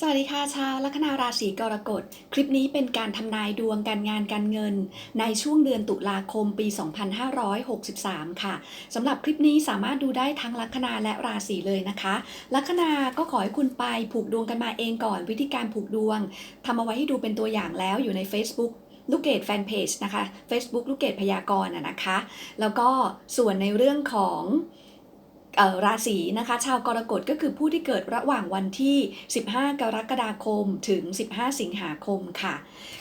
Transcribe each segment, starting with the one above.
สวัสดีค่ะชาวลัคนาราศีกรกฎ คลิปนี้เป็นการทำนายดวงการงานการเงิน ในช่วงเดือนตุลาคมปี 2563 ค่ะสำหรับคลิปนี้สามารถดูได้ทั้งลัคนาและราศีเลยนะคะ ลัคนาก็ขอให้คุณไปผูกดวงกันมาเองก่อนวิธีการผูกดวงทำเอาไว้ให้ดูเป็นตัวอย่างแล้วอยู่ใน Facebook ลูกเกดแฟนเพจนะคะ Facebook ลูกเกดพยากรณ์อะนะคะ แล้วก็ส่วนในเรื่องของ ราศีนะคะ ชาวกรกฎก็คือผู้ที่เกิดระหว่างวันที่ 15 กรกฎาคม ถึง 15 สิงหาคมค่ะ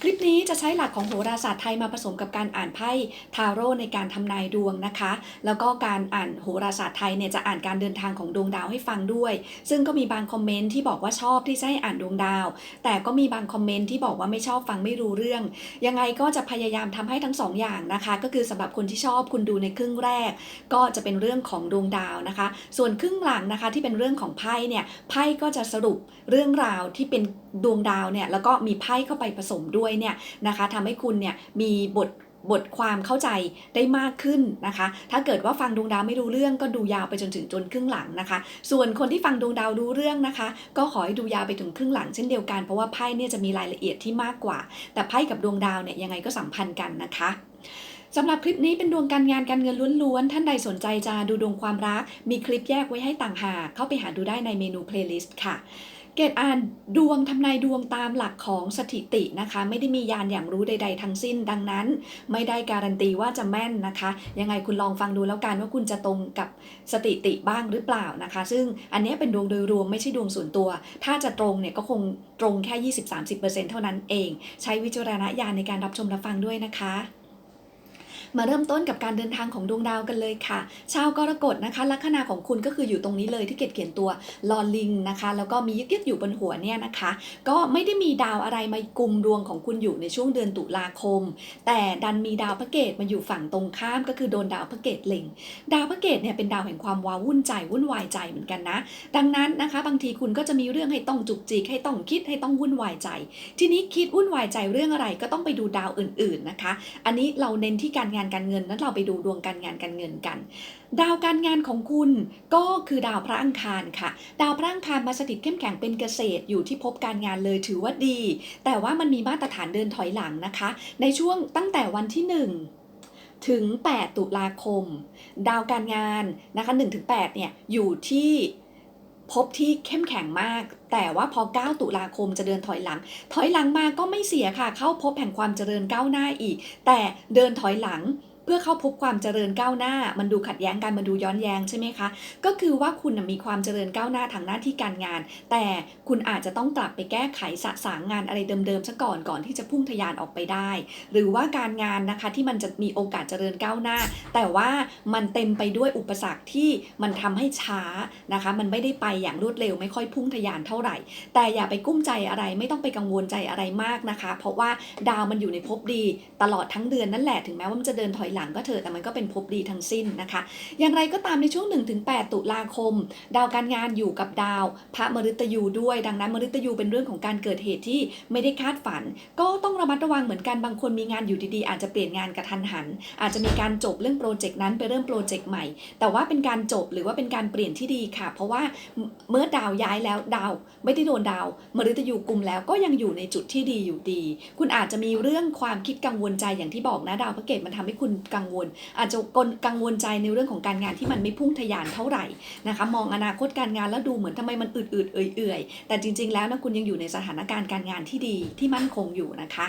คลิปนี้จะใช้หลักของโหราศาสตร์ไทยมาผสมกับการอ่านไพ่ทาโร่ในการทำนายดวงนะคะ แล้วก็การอ่านโหราศาสตร์ไทยเนี่ยจะอ่านการเดินทางของดวงดาวให้ฟังด้วย ซึ่งก็มีบางคอมเมนต์ที่บอกว่าชอบที่จะให้อ่านดวงดาว แต่ก็มีบางคอมเมนต์ที่บอกว่าไม่ชอบฟังไม่รู้เรื่อง ยังไงก็จะพยายามทำให้ทั้งสองอย่างนะคะ ก็คือสำหรับคนที่ชอบคุณดูในครึ่งแรก ก็จะเป็นเรื่องของดวงดาวนะคะส่วนครึ่งหลังนะคะที่เป็นเรื่องของไพ่เนี่ยไพ่ก็จะสรุปเรื่องราวที่เป็นดวงดาวเนี่ยแล้วก็มีไพ่เข้าไปผสมด้วยเนี่ยนะคะทำให้คุณเนี่ยมีบทบทความเข้าใจได้มากขึ้นนะคะ ถ้าเกิดว่าฟังดวงดาวไม่รู้เรื่องก็ดูยาวไปจนถึงจนครึ่งหลังนะคะ ส่วนคนที่ฟังดวงดาวรู้เรื่องนะคะ ก็ขอให้ดูยาวไปถึงครึ่งหลังเช่นเดียวกันเพราะว่าไพ่เนี่ยจะมีรายละเอียดที่มากกว่า แต่ไพ่กับดวงดาวเนี่ยยังไงก็สัมพันธ์กันนะคะ สำหรับคลิปนี้เป็นดวงการงานการเงินล้วนๆ ท่านใดสนใจจะดูดวงความรัก มีคลิปแยกไว้ให้ต่างหากเข้าไปหาดูได้ในเมนูเพลย์ลิสต์ค่ะ เกตอ่านดวงทำนายดวงตามหลักของสถิตินะคะ ไม่ได้มียานอย่างรู้ใด ๆ ทั้งสิ้น ดังนั้น ไม่ได้การันตีว่าจะแม่นนะคะ ยังไงคุณลองฟังดูแล้วกันว่าคุณจะตรงกับสถิติบ้างหรือเปล่านะคะ ซึ่งอันนี้เป็นดวงโดยรวมไม่ใช่ดวงส่วนตัว ถ้าจะตรงเนี่ยก็คงตรงแค่ 20-30%เท่านั้นเอง ใช้วิจารณญาณในการรับชมรับฟังด้วยนะคะ มาเริ่มต้นกับการเดินทางของดวงดาวกันเลยค่ะ ชาวกรกฎนะคะลัคนาของคุณก็คืออยู่ตรงนี้เลยที่เกดเขียนตัวลอลิงนะคะ แล้วก็มียึกยึกๆอยู่บนหัวเนี่ยนะคะ ก็ไม่ได้มีดาวอะไรมากุมดวงของคุณอยู่ในช่วงเดือนตุลาคม แต่ดันมีดาวพระเกตมาอยู่ฝั่งตรงข้ามก็คือโดนดาวพระเกตเล็ง ดาวพระเกตเนี่ยเป็นดาวแห่งความว้าวุ่นใจวุ่นวายใจเหมือนกันนะ ดังนั้นนะคะ บางทีคุณก็จะมีเรื่องให้ต้องจุกจิกให้ต้องคิดให้ต้องวุ่นวายใจ ทีนี้คิดวุ่นวายใจเรื่องอะไรก็ต้องไปดูดาวอื่น ๆนะคะ อันนี้เราเน้นที่การงานการเงินนั้นเราไปดูดวงการงานการเงินกัน ดาวการงานของคุณก็คือดาวพระอังคารค่ะ ดาวพระอังคารมาสถิตเข้มแข็งเป็นเกษตรอยู่ที่ภพการงานเลยถือว่าดี แต่ว่ามันมีมาตรฐานเดินถอยหลังนะคะ ในช่วงตั้งแต่วันที่ 1ถึง 8 ตุลาคม ดาวการงานนะคะ1ถึง8เนี่ย อยู่ที่ พบที่เข้มแข็งมาก แต่ว่าพอ 9 ตุลาคมจะเดินถอยหลัง ถอยหลังมาก็ไม่เสียค่ะ เข้าพบแห่งความเจริญก้าวหน้าอีก แต่เดินถอยหลัง เพื่อเข้าพบความเจริญก้าวหน้า มันดูขัดแย้งกันมันดูย้อนแย้งใช่ไหมคะ ก็คือว่าคุณมีความเจริญก้าวหน้าทางหน้าที่การงาน แต่คุณอาจจะต้องกลับไปแก้ไขสะสางงานอะไรเดิมๆซะก่อนก่อนที่จะพุ่งทะยานออกไปได้ หรือว่าการงานนะคะที่มันจะมีโอกาสเจริญก้าวหน้า แต่ว่ามันเต็มไปด้วยอุปสรรคที่มันทำให้ช้านะคะ มันไม่ได้ไปอย่างรวดเร็ว ไม่ค่อยพุ่งทะยานเท่าไหร่ แต่อย่าไปกุ้มใจอะไรไม่ต้องไปกังวลใจอะไรมากนะคะ เพราะว่าดาวมันอยู่ในภพดีตลอดทั้งเดือนนั่นแหละถึงแม้ว่ามันจะเดินถอยหลังก็เถอะแต่มันก็เป็นภพดีทั้งสิ้นนะคะ อย่างไรก็ตามในช่วง 1-8 ตุลาคม ดาวการงานอยู่กับดาว พระมฤตยูด้วย ดังนั้นมฤตยูเป็นเรื่องของการเกิดเหตุที่ไม่ได้คาดฝัน ก็ต้องระมัดระวังเหมือนกันบางคนมีงานอยู่ดีๆ อาจจะเปลี่ยนงานกระทันหัน อาจจะมีการจบเรื่องโปรเจกต์นั้นไปเริ่มโปรเจกต์ใหม่ แต่ว่าเป็นการจบหรือว่าเป็นการเปลี่ยนที่ดีค่ะ เพราะว่าเมื่อดาวย้ายแล้วดาว ไม่ได้โดนดาว มฤตยูกุมแล้วก็ยังอยู่ในจุดที่ดีอยู่ดี คุณอาจจะมีเรื่องความคิดกังวลใจอย่างที่บอกนะดาวพระเกตมันทำให้คุณกังวล อาจจะกังวลใจในเรื่องของการงานที่มันไม่พุ่งทะยานเท่าไหร่นะคะมองอนาคตการงานแล้วดูเหมือนทำไมมันอืดๆเอื่อยๆ แต่จริง ๆ แล้วนะคุณยังอยู่ในสถานการณ์การงานที่ดีที่มั่นคงอยู่นะคะ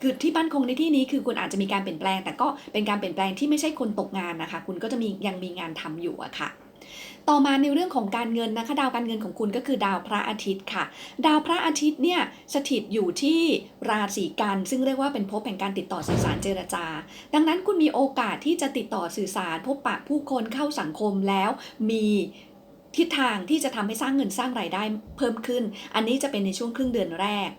คือที่มั่นคงในที่นี้คือคุณอาจจะมีการเปลี่ยนแปลง แต่ก็เป็นการเปลี่ยนแปลงที่ไม่ใช่คนตกงานนะคะ คุณก็จะมียังมีงานทำอยู่อะค่ะ ต่อมาในเรื่องของการเงินนะคะดาวการเงินของคุณก็คือดาวพระอาทิตย์ค่ะ ดาวพระอาทิตย์เนี่ยสถิตอยู่ที่ราศีกัน ซึ่งเรียกว่าเป็นภพแห่งการติดต่อสื่อสารเจรจา ดังนั้นคุณมีโอกาสที่จะติดต่อสื่อสาร พบปะผู้คนเข้าสังคมแล้วมีทิศทางที่จะทำให้สร้างเงินสร้างรายได้เพิ่มขึ้น อันนี้จะเป็นในช่วงครึ่งเดือนแรก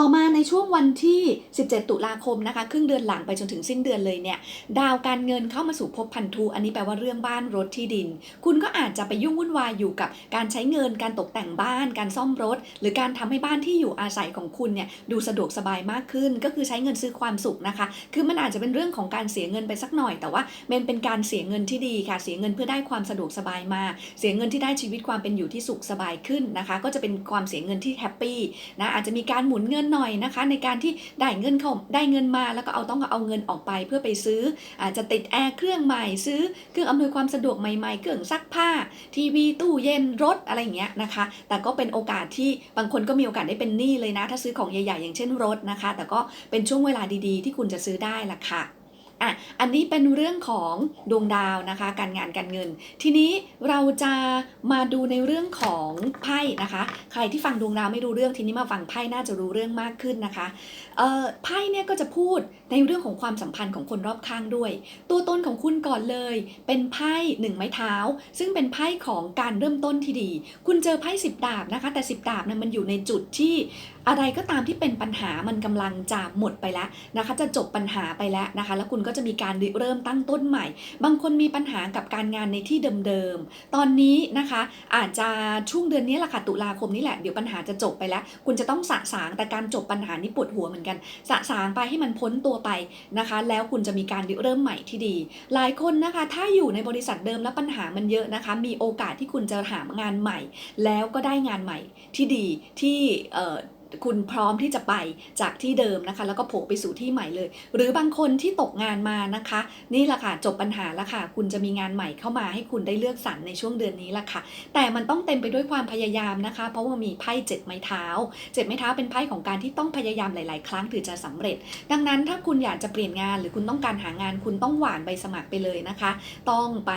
ต่อมาในช่วงวันที่ 17 ตุลาคมนะคะ ครึ่งเดือนหลังไปจนถึงสิ้นเดือนเลยเนี่ย ดาวการเงินเข้ามาสู่ภพพันธุ อันนี้แปลว่าเรื่องบ้านรถที่ดิน คุณก็อาจจะไปยุ่งวุ่นวายอยู่กับการใช้เงิน การตกแต่งบ้าน การซ่อมรถ หรือการทำให้บ้านที่อยู่อาศัยของคุณเนี่ยดูสะดวกสบายมากขึ้น ก็คือใช้เงินซื้อความสุขนะคะ คือมันอาจจะเป็นเรื่องของการเสียเงินไปสักหน่อย แต่ว่ามันเป็นการเสียเงินที่ดีค่ะ เสียเงินเพื่อได้ความสะดวกสบายมา เสียเงินที่ได้ชีวิตความเป็นอยู่ที่สุขสบายขึ้นนะคะ ก็จะเป็นความเสียเงินที่แฮปปี้นะ อาจจะมีการหมุนเงินหน่อยนะคะ ในการที่ได้เงินเข้าได้เงินมาแล้วก็เอาต้องเอาเงินออกไปเพื่อไปซื้ออาจจะติดแอร์เครื่องใหม่ซื้อเครื่องอำนวยความสะดวกใหม่ๆ เครื่องซักผ้า ทีวีตู้เย็นรถอะไรอย่างเงี้ยนะคะ แต่ก็เป็นโอกาสที่บางคนก็มีโอกาสได้เป็นหนี้เลยนะ ถ้าซื้อของใหญ่ๆอย่างเช่นรถนะคะ แต่ก็เป็นช่วงเวลาดีๆ ที่คุณจะซื้อได้ละค่ะ อะอันนี้เป็นเรื่องของดวงดาวนะคะ การงานการเงิน ทีนี้เราจะมาดูในเรื่องของไพ่นะคะ ใครที่ฟังดวงดาวไม่รู้เรื่องทีนี้มาฟังไพ่น่าจะรู้เรื่องมากขึ้นนะคะเอ่อไพ่เนี่ยก็จะพูดในเรื่องของความสัมพันธ์ของคนรอบข้างด้วย ตัวตนของคุณก่อนเลย เป็นไพ่หนึ่งไม้เท้า ซึ่งเป็นไพ่ของการเริ่มต้นที่ดี คุณเจอไพ่สิบดาบนะคะ แต่สิบดาบเนี่ยมันอยู่ในจุดที่ อะไรก็ตามที่เป็นปัญหามันกำลังจะหมดไปแล้วนะคะ จะจบปัญหาไปแล้วนะคะ แล้วคุณก็จะมีการเริ่มตั้งต้นใหม่ บางคนมีปัญหากับการงานในที่เดิมๆ ตอนนี้นะคะอาจจะช่วงเดือนนี้แหละค่ะตุลาคมนี่แหละเดี๋ยวปัญหาจะจบไปแล้ว คุณจะต้องสะสางแต่การจบปัญหานี้ปวดหัวเหมือนกันสะสางไปให้มันพ้นตัวไปนะคะ แล้วคุณจะมีการเริ่มใหม่ที่ดี หลายคนนะคะ ถ้าอยู่ในบริษัทเดิมแล้วปัญหามันเยอะนะคะ มีโอกาสที่คุณจะหางานใหม่ แล้วก็ได้งานใหม่ที่ดีที่ คุณพร้อมที่จะไปจากที่เดิมนะคะ แล้วก็โผล่ไปสู่ที่ใหม่เลย หรือบางคนที่ตกงานมานะคะ นี่แหละค่ะจบปัญหาแล้วค่ะ คุณจะมีงานใหม่เข้ามาให้คุณได้เลือกสรรในช่วงเดือนนี้ละค่ะ แต่มันต้องเต็มไปด้วยความพยายามนะคะ เพราะว่ามีไพ่เจ็ดไม้เท้าเจ็ดไม้เท้าเป็นไพ่ของการที่ต้องพยายามหลาย ๆ ครั้งถึงจะสำเร็จ ดังนั้นถ้าคุณอยากจะเปลี่ยนงาน หรือคุณต้องการหางานคุณต้องหวานใบสมัครไปเลยนะคะ ต้องไป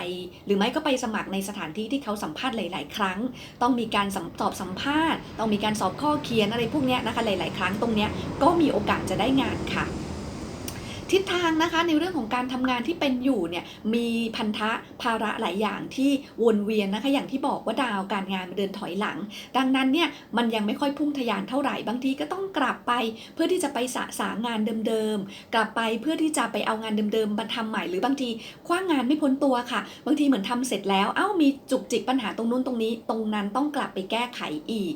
หรือไม่ก็ไปสมัครในสถานที่ที่เขาสัมภาษณ์หลาย ๆ ครั้ง ต้องมีการสอบสัมภาษณ์ ต้องมีการสอบข้อเขียนอะไรพวกนี้ยนะคะหลาย ๆ ครั้งตรงเนี้ยก็มีโอกาสจะได้งานค่ะ ทิศทางนะคะในเรื่องของการทำงานที่เป็นอยู่เนี่ยมีพันธะภาระหลายอย่างที่วนเวียนนะคะอย่างที่บอกว่าดาวการงานมันเดินถอยหลัง ดังนั้นเนี่ยมันยังไม่ค่อยพุ่งทะยานเท่าไหร่บางทีก็ต้องกลับไป เพื่อที่จะไปสะสางงานเดิมๆกลับไปเพื่อที่จะไปเอางานเดิมๆมาทำใหม่หรือบางทีคว้างงานไม่พ้นตัวค่ะ บางทีเหมือนทำเสร็จแล้วเอ้ามีจุกจิกปัญหาตรงนู้นตรงนี้ ตรงนั้นต้องกลับไปแก้ไขอีก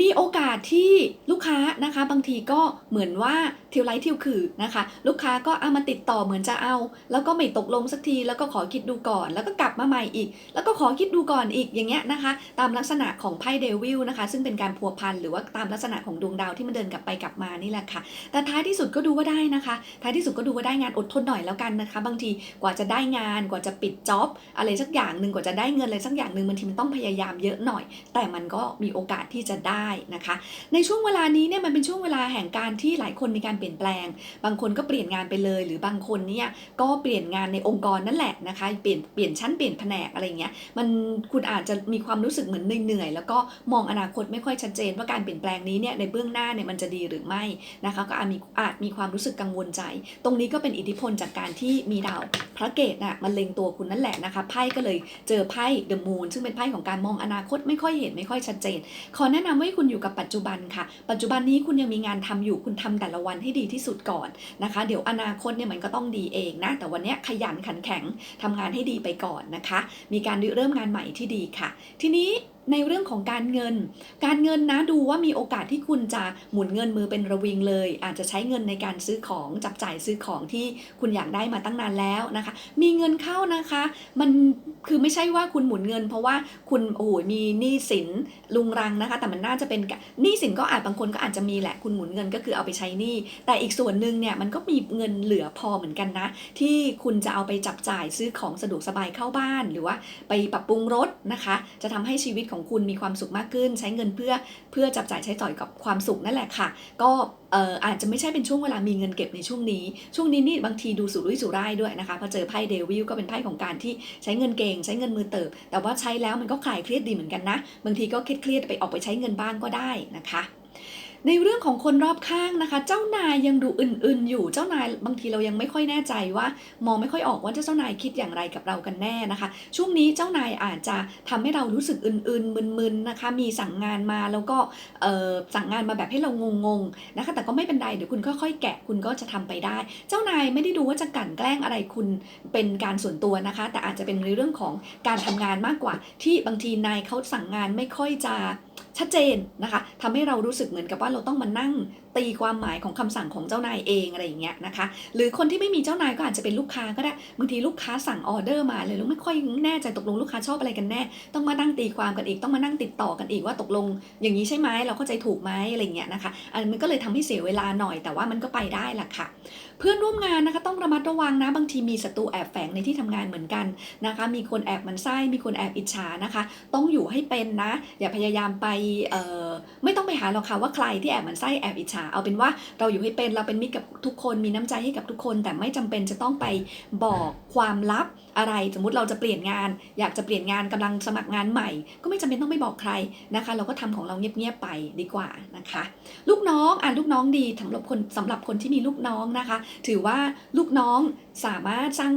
มีโอกาสที่ลูกค้านะคะบางทีก็เหมือนว่าที่ยวไลท์ที่ยวคือนะคะ ลูกค้าก็เอามาติดต่อเหมือนจะเอา แล้วก็ไม่ตกลงสักทีแล้วก็ขอคิดดูก่อน แล้วก็กลับมาใหม่อีก แล้วก็ขอคิดดูก่อนอีกอย่างเงี้ยนะคะ ตามลักษณะของไพ่เดวิลนะคะ ซึ่งเป็นการพัวพันหรือว่าตามลักษณะของดวงดาวที่มันเดินกลับไปกลับมานี่แหละค่ะ แต่ท้ายที่สุดก็ดูว่าได้นะคะ ท้ายที่สุดก็ดูว่าได้งานอดทนหน่อยแล้วกันนะคะ บางทีกว่าจะได้งานกว่าจะปิดจ็อบอะไรสักอย่างหนึ่งกว่าจะได้เงินอะไรสักอย่างหนึ่งบางทีมันต้องพยายามเยอะหน่อย แต่มันก็มีโอกาสที่จะได้นะคะ ในช่วงเวลานี้เนี่ยมันเป็นช่วงเวลาแห่งการที่หลายคนมีการเปลี่ยนแปลง บางคนก็เปลี่ยนงานไปเลย หรือบางคนเนี่ยก็เปลี่ยนงานในองค์กรนั่นแหละนะคะ เปลี่ยนเปลี่ยนชั้นเปลี่ยนแผนกอะไรเงี้ย มันคุณอาจจะมีความรู้สึกเหมือนเหนื่อยๆแล้วก็มองอนาคตไม่ค่อยชัดเจน ว่าการเปลี่ยนแปลงนี้เนี่ยในเบื้องหน้าเนี่ยมันจะดีหรือไม่นะคะ ก็อาจมีอาจมีความรู้สึกกังวลใจ ตรงนี้ก็เป็นอิทธิพลจากการที่มีดาวพระเกตน่ะมันเล็งตัวคุณนั่นแหละนะคะไพ่ก็เลยเจอไพ่เดอะมูนซึ่งเป็นไพ่ของการมองอนาคตไม่ค่อยเห็นไม่ค่อยชัดเจน ขอแนะนำให้คุณอยู่กับปัจจุบันค่ะ ปัจจุบันนี้คุณยังมีงานทำอยู่คุณทำแต่ละวันให้ดีที่สุดก่อนนะคะ เดี๋ยวอนาคตเนี่ยมันก็ต้องดีเองนะ แต่วันนี้ขยันขันแข็งทำงานให้ดีไปก่อนนะคะ มีการเริ่มงานใหม่ที่ดีค่ะ ทีนี้ ในเรื่องของการเงิน การเงินนะดูว่ามีโอกาสที่คุณจะหมุนเงินมือเป็นระวิงเลย อาจจะใช้เงินในการซื้อของจับจ่ายซื้อของที่คุณอยากได้มาตั้งนานแล้วนะคะ มีเงินเข้านะคะ มันคือไม่ใช่ว่าคุณหมุนเงิน เพราะว่าคุณโอ้โหมีหนี้สินลุงรังนะคะ แต่มันน่าจะเป็นหนี้สินก็อาจบางคนก็อาจจะมีแหละคุณหมุนเงินก็คือเอาไปใช้หนี้แต่อีกส่วนหนึ่งเนี่ยมันก็มีเงินเหลือพอเหมือนกันนะ ที่คุณจะเอาไปจับจ่ายซื้อของสะดวกสบายเข้าบ้าน หรือว่าไปปรับปรุงรถนะคะ จะทำให้ชีวิตของคุณมีความสุขมากขึ้น ใช้เงินเพื่อเพื่อจับจ่ายใช้จ่ายกับความสุขนั่นแหละค่ะ ก็อาจจะไม่ใช่เป็นช่วงเวลามีเงินเก็บในช่วงนี้ ช่วงนี้นี่บางทีดูสุรุ่ยสุร่ายด้วยนะคะพอเจอไพ่เดวิลก็เป็นไพ่ของการที่ใช้เงินเก่ง ใช้เงินมือเติบ แต่ว่าใช้แล้วมันก็คลายเครียดดีเหมือนกันนะ บางทีก็เครียดไปออกไปใช้เงินบ้างก็ได้นะคะ ในเรื่องของคนรอบข้างนะคะ เจ้านายยังดูอื่นๆ อยู่เจ้านายบางทีเรายังไม่ค่อยแน่ใจว่า มองไม่ค่อยออกว่าเจ้านายคิดอย่างไรกับเรากันแน่นะคะ ช่วงนี้เจ้านายอาจจะทำให้เรารู้สึกอื่นๆมึนๆนะคะ มีสั่งงานมาแล้วก็สั่งงานมาแบบให้เรางงๆนะคะ แต่ก็ไม่เป็นไรเดี๋ยวคุณค่อยๆแกะคุณก็จะทำไปได้ เจ้านายไม่ได้ดูว่าจะกลั่นแกล้งอะไรคุณเป็นการส่วนตัวนะคะ แต่อาจจะเป็นในเรื่องของการทำงานมากกว่า ที่บางทีนายเขาสั่งงานไม่ค่อยจะ ชัดเจนนะคะทำให้เรารู้สึกเหมือนกับว่าเราต้องมานั่ง ตีความหมายของคำสั่งของเจ้านายเองอะไรอย่างเงี้ยนะคะ หรือคนที่ไม่มีเจ้านายก็อาจจะเป็นลูกค้าก็ได้บางทีลูกค้าสั่งออเดอร์มาเลยแล้วไม่ค่อยแน่ใจตกลงลูกค้าชอบอะไรกันแน่ ต้องมานั่งตีความกันอีกต้องมานั่งติดต่อกันอีกว่าตกลง อย่างนี้ใช่ไหมเราเข้าใจถูกไหมอะไรเงี้ยนะคะอันนมันก็เลยทำให้เสียเวลาหน่อยแต่ว่ามันก็ไปได้แหละค่ะ เพื่อนร่วมงานนะคะต้องระมัดระวังนะบางทีมีศัตรูแอบแฝงในที่ทำงานเหมือนกันนะคะ มีคนแอบมันไส้มีคนแอบอิจฉานะคะ ต้องอยู่ให้เป็นนะ อย่าพยายามไปไม่ต้องไปหาหรอกค่ะว่าใครที่แอบมันไส้แอบอิจฉาเอาเป็นว่าเราอยู่ให้เป็นเราเป็นมิตรกับทุกคนมีน้ำใจให้กับทุกคน แต่ไม่จำเป็นจะต้องไปบอกความลับอะไร สมมติเราจะเปลี่ยนงาน อยากจะเปลี่ยนงานกำลังสมัครงานใหม่ ก็ไม่จำเป็นต้องไปบอกใครนะคะ เราก็ทำของเราเงียบๆไปดีกว่านะคะ ลูกน้องอะลูกน้องดีสำหรับคนสำหรับคนที่มีลูกน้องนะคะ ถือว่าลูกน้องสามารถสร้าง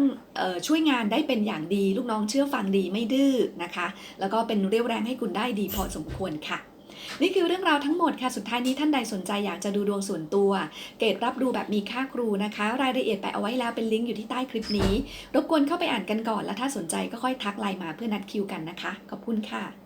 ช่วยงานได้เป็นอย่างดี ลูกน้องเชื่อฟังดีไม่ดื้อนะคะ แล้วก็เป็นเรี่ยวแรงให้คุณได้ดีพอสมควรค่ะ นี่คือเรื่องราวทั้งหมดค่ะ สุดท้ายนี้ท่านใดสนใจอยากจะดูดวงส่วนตัว เกรดรับดูแบบมีค่าครูนะคะ รายละเอียดแปะเอาไว้แล้วเป็นลิงก์อยู่ที่ใต้คลิปนี้ รบกวนเข้าไปอ่านกันก่อน แล้วถ้าสนใจก็ค่อยทักไลน์มาเพื่อนัดคิวกันนะคะ ขอบคุณค่ะ